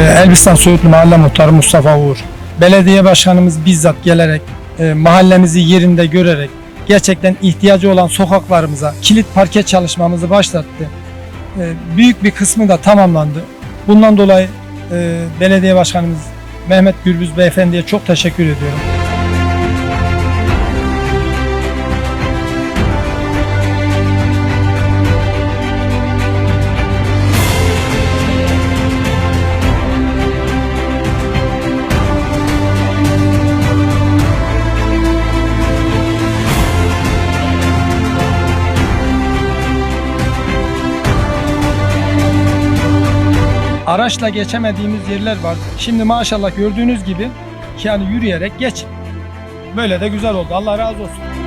Elbistan Söğütlü Mahalle Muhtarı Mustafa Uğur. Belediye başkanımız bizzat gelerek e, mahallemizi yerinde görerek gerçekten ihtiyacı olan sokaklarımıza kilit parke çalışmamızı başlattı. E, büyük bir kısmı da tamamlandı. Bundan dolayı e, belediye başkanımız Mehmet Gürbüz Beyefendi'ye çok teşekkür ediyorum. Araçla geçemediğimiz yerler var. Şimdi maşallah gördüğünüz gibi yani yürüyerek geç. Böyle de güzel oldu. Allah razı olsun.